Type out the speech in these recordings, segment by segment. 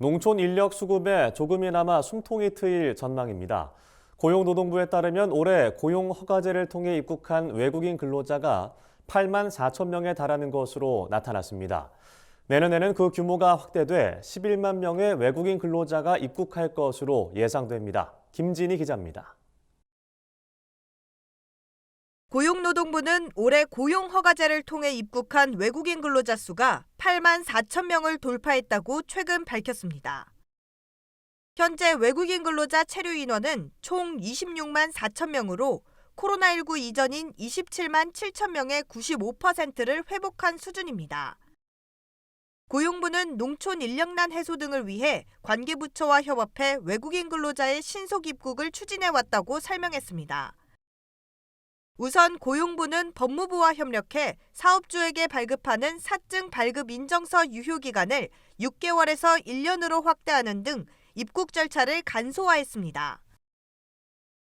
농촌 인력 수급에 조금이나마 숨통이 트일 전망입니다. 고용노동부에 따르면 올해 고용 허가제를 통해 입국한 외국인 근로자가 8만 4천 명에 달하는 것으로 나타났습니다. 내년에는 그 규모가 확대돼 11만 명의 외국인 근로자가 입국할 것으로 예상됩니다. 김진희 기자입니다. 고용노동부는 올해 고용허가제를 통해 입국한 외국인 근로자 수가 8만 4천 명을 돌파했다고 최근 밝혔습니다. 현재 외국인 근로자 체류 인원은 총 26만 4천 명으로 코로나19 이전인 27만 7천 명의 95%를 회복한 수준입니다. 고용부는 농촌 인력난 해소 등을 위해 관계부처와 협업해 외국인 근로자의 신속 입국을 추진해 왔다고 설명했습니다. 우선 고용부는 법무부와 협력해 사업주에게 발급하는 사증 발급 인정서 유효 기간을 6개월에서 1년으로 확대하는 등 입국 절차를 간소화했습니다.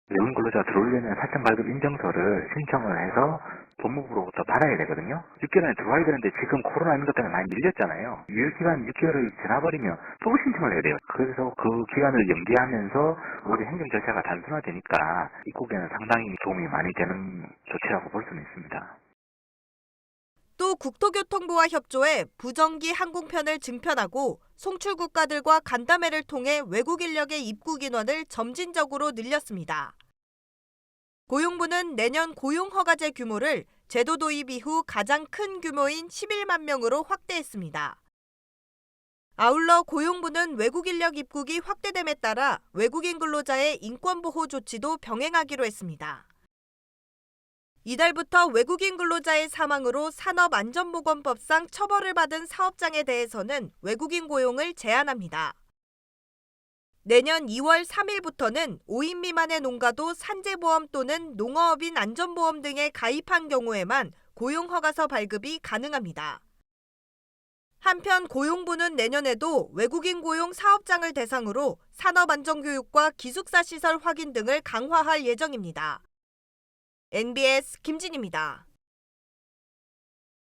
외국인 근로자 들어오려면 사적 발급 인정서를 신청을 해서 법무부로부터 받아야 되거든요. 6개월에 들어와야 되는데 지금 코로나 인것 때문에 많이 밀렸잖아요. 유효기간 6개월을 지나버리면 또 신청을 해야 돼요. 그래서 그 기간을 연기하면서 우리 행정 절차가 단순화되니까 입국에는 상당히 도움이 많이 되는 조치라고 볼 수는 있습니다. 또 국토교통부와 협조해 부정기 항공편을 증편하고 송출 국가들과 간담회를 통해 외국 인력의 입국 인원을 점진적으로 늘렸습니다. 고용부는 내년 고용허가제 규모를 제도 도입 이후 가장 큰 규모인 11만 명으로 확대했습니다. 아울러 고용부는 외국 인력 입국이 확대됨에 따라 외국인 근로자의 인권보호 조치도 병행하기로 했습니다. 이달부터 외국인 근로자의 사망으로 산업안전보건법상 처벌을 받은 사업장에 대해서는 외국인 고용을 제한합니다. 내년 2월 3일부터는 5인 미만의 농가도 산재보험 또는 농어업인 안전보험 등에 가입한 경우에만 고용허가서 발급이 가능합니다. 한편 고용부는 내년에도 외국인 고용 사업장을 대상으로 산업안전교육과 기숙사 시설 확인 등을 강화할 예정입니다. NBS 김진입니다.